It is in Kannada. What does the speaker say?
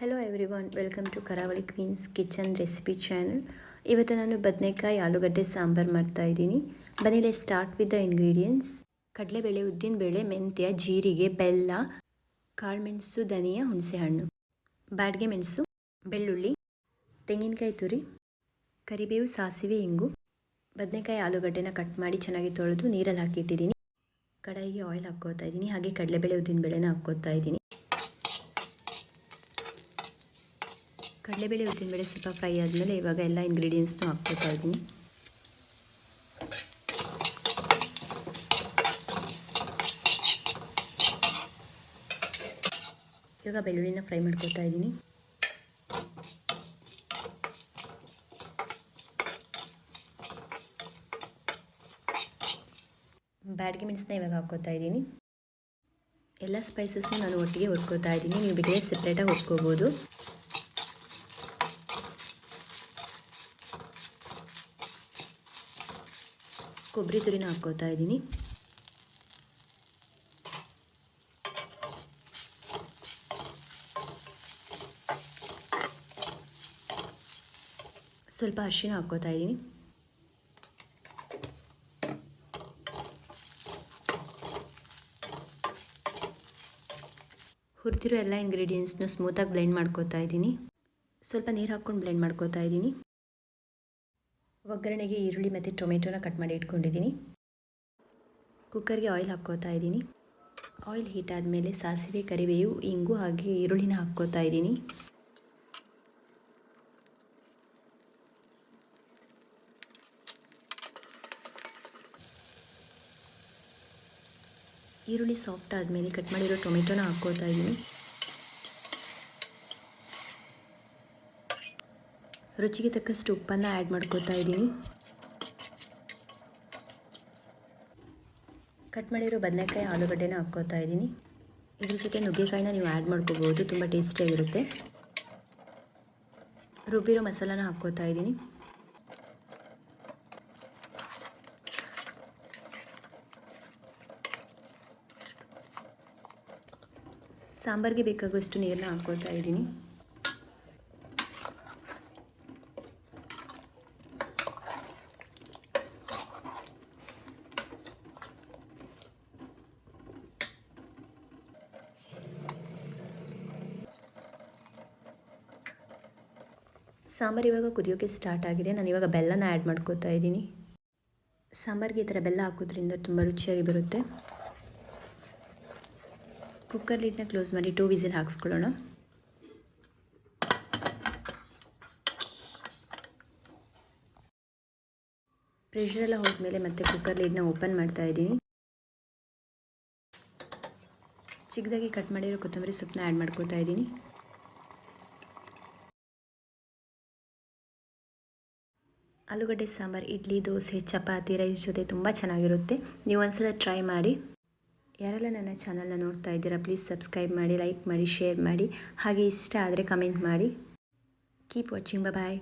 Hello everyone welcome to Karavali queens kitchen recipe channel ಇವತ್ತು ನಾನು ಬದನೆಕಾಯಿ, ಆಲೂಗಡ್ಡೆ, ಸಾಂಬಾರು ಮಾಡ್ತಾಯಿದ್ದೀನಿ ಬನ್ನಿಲೆ ಸ್ಟಾರ್ಟ್ ವಿತ್ ದ ಇಂಗ್ರೀಡಿಯೆಂಟ್ಸ್ ಕಡಲೆಬೇಳೆ, ಉದ್ದಿನಬೇಳೆ, ಮೆಂತ್ಯ, ಜೀರಿಗೆ, ಬೆಲ್ಲ, ಕಾಳುಮೆಣಸು, ಧನಿಯಾ, ಹುಣಸೆಹಣ್ಣು. ಬಾಡಿಗೆ ಮೆಣಸು, ಬೆಳ್ಳುಳ್ಳಿ, ತೆಂಗಿನಕಾಯಿ ತುರಿ, ಕರಿಬೇವು, ಸಾಸಿವೆ, ಇಂಗು. ಬದನೆಕಾಯಿ, ಆಲೂಗಡ್ಡೆನ ಕಟ್ ಮಾಡಿ ಚೆನ್ನಾಗಿ ತೊಳೆದು ನೀರಲ್ಲಿ ಹಾಕಿಟ್ಟಿದ್ದೀನಿ. ಕಡಾಯಿಗೆ ಆಯಿಲ್ ಹಾಕ್ಕೋತಾ ಇದ್ದೀನಿ, ಹಾಗೆ ಕಡಲೆಬೇಳೆ, ಉದ್ದಿನಬೇಳೆನ ಹಾಕ್ಕೋತಾ ಇದ್ದೀನಿ. ಕಡಲೆಬೇಳೆ ಉದ್ದಿನಬೇಳೆ ಸ್ವಲ್ಪ ಫ್ರೈ ಆದಮೇಲೆ ಇವಾಗ ಎಲ್ಲ ಇಂಗ್ರೀಡಿಯೆಂಟ್ಸ್ನೂ ಹಾಕ್ಕೊತಾ ಇದ್ದೀನಿ. ಇವಾಗ ಬೆಳ್ಳುಳ್ಳಿನ ಫ್ರೈ ಮಾಡ್ಕೊತಾ ಇದ್ದೀನಿ. ಬ್ಯಾಡ್ಗೆ ಮೆಣಸನ್ನ ಇವಾಗ ಹಾಕ್ಕೋತಾ ಇದ್ದೀನಿ. ಎಲ್ಲ ಸ್ಪೈಸಸ್ನ ನಾನು ಒಟ್ಟಿಗೆ ಹುರ್ಕೋತಾ ಇದ್ದೀನಿ. ನೀವು ಬೇರೆ ಸಪ್ರೇಟಾಗಿ ಹುರ್ಕೋಬೋದು. ಕೊಬ್ಬರಿ ತುರಿನ ಹಾಕ್ಕೋತಾ ಇದ್ದೀನಿ. ಸ್ವಲ್ಪ ಅರಿಶಿನ ಹಾಕ್ಕೋತಾ ಇದ್ದೀನಿ. ಹುರಿದಿರೋ ಎಲ್ಲ ಇಂಗ್ರೀಡಿಯೆಂಟ್ಸ್ನು ಸ್ಮೂತಾಗಿ ಬ್ಲೆಂಡ್ ಮಾಡ್ಕೋತಾ ಇದ್ದೀನಿ. ಸ್ವಲ್ಪ ನೀರು ಹಾಕ್ಕೊಂಡು ಬ್ಲೆಂಡ್ ಮಾಡ್ಕೋತಾ ಇದ್ದೀನಿ. ಒಗ್ಗರಣೆಗೆ ಈರುಳ್ಳಿ ಮತ್ತು ಟೊಮೆಟೊನ ಕಟ್ ಮಾಡಿ ಇಟ್ಕೊಂಡಿದ್ದೀನಿ. ಕುಕ್ಕರ್ಗೆ ಆಯಿಲ್ ಹಾಕ್ಕೋತಾ ಇದ್ದೀನಿ. ಆಯಿಲ್ ಹೀಟ್ ಆದಮೇಲೆ ಸಾಸಿವೆ, ಕರಿಬೇವು, ಇಂಗು ಹಾಗೆ ಈರುಳ್ಳಿನ ಹಾಕ್ಕೋತಾ ಇದ್ದೀನಿ. ಈರುಳ್ಳಿ ಸಾಫ್ಟ್ ಆದಮೇಲೆ ಕಟ್ ಮಾಡಿರೋ ಟೊಮೆಟೊನ ಹಾಕ್ಕೋತಾ ಇದ್ದೀನಿ. ರುಚಿಗೆ ತಕ್ಕಷ್ಟು ಉಪ್ಪನ್ನು ಆ್ಯಡ್ ಮಾಡ್ಕೋತಾ ಇದ್ದೀನಿ. ಕಟ್ ಮಾಡಿರೋ ಬದನೆಕಾಯಿ ಆಲೂಗಡ್ಡೆನ ಹಾಕ್ಕೋತಾ ಇದ್ದೀನಿ. ಇದ್ರ ಜೊತೆ ನುಗ್ಗೆಕಾಯಿನ ನೀವು ಆ್ಯಡ್ ಮಾಡ್ಕೋಬೋದು, ತುಂಬ ಟೇಸ್ಟಿಯಾಗಿರುತ್ತೆ ರುಬ್ಬಿರೋ ಮಸಾಲಾನ ಹಾಕ್ಕೋತಾ ಇದ್ದೀನಿ. ಸಾಂಬಾರಿಗೆ ಬೇಕಾಗುವಷ್ಟು ನೀರನ್ನ ಹಾಕ್ಕೋತಾ ಇದ್ದೀನಿ. ಸಾಂಬಾರು ಇವಾಗ ಕುದಿಯೋಕ್ಕೆ ಸ್ಟಾರ್ಟ್ ಆಗಿದೆ. ನಾನು ಇವಾಗ ಬೆಲ್ಲನ ಆ್ಯಡ್ ಮಾಡ್ಕೋತಾ ಇದ್ದೀನಿ. ಸಾಂಬಾರಿಗೆ ಈ ಥರ ಬೆಲ್ಲ ಹಾಕೋದ್ರಿಂದ ತುಂಬ ರುಚಿಯಾಗಿ ಬರುತ್ತೆ. ಕುಕ್ಕರ್ ಲೀಡ್ನ ಕ್ಲೋಸ್ ಮಾಡಿ ಟೂ ವಿಸಿಲ್ ಹಾಕ್ಸ್ಕೊಳ್ಳೋಣ. ಪ್ರೆಷರೆಲ್ಲ ಹೋದ್ಮೇಲೆ ಮತ್ತೆ ಕುಕ್ಕರ್ ಲೀಡ್ನ ಓಪನ್ ಮಾಡ್ತಾ ಇದ್ದೀನಿ. ಚಿಕ್ಕದಾಗಿ ಕಟ್ ಮಾಡಿರೋ ಕೊತ್ತಂಬರಿ ಸೊಪ್ಪನ್ನ ಆ್ಯಡ್ ಮಾಡ್ಕೋತಾ ಇದ್ದೀನಿ. ಆಲೂಗಡ್ಡೆ, ಸಾಂಬಾರು, ಇಡ್ಲಿ, ದೋಸೆ, ಚಪಾತಿ, ರೈಸ್ ಜೊತೆ ತುಂಬ ಚೆನ್ನಾಗಿರುತ್ತೆ. ನೀವು ಒಂದ್ಸಲ ಟ್ರೈ ಮಾಡಿ. ಯಾರೆಲ್ಲ ನನ್ನ ಚಾನಲ್ನ ನೋಡ್ತಾ ಇದ್ದೀರಾ ಪ್ಲೀಸ್ ಸಬ್ಸ್ಕ್ರೈಬ್ ಮಾಡಿ ಲೈಕ್ ಮಾಡಿ ಶೇರ್ ಮಾಡಿ. ಹಾಗೆ ಇಷ್ಟ ಆದರೆ ಕಮೆಂಟ್ ಮಾಡಿ. Keep watching bye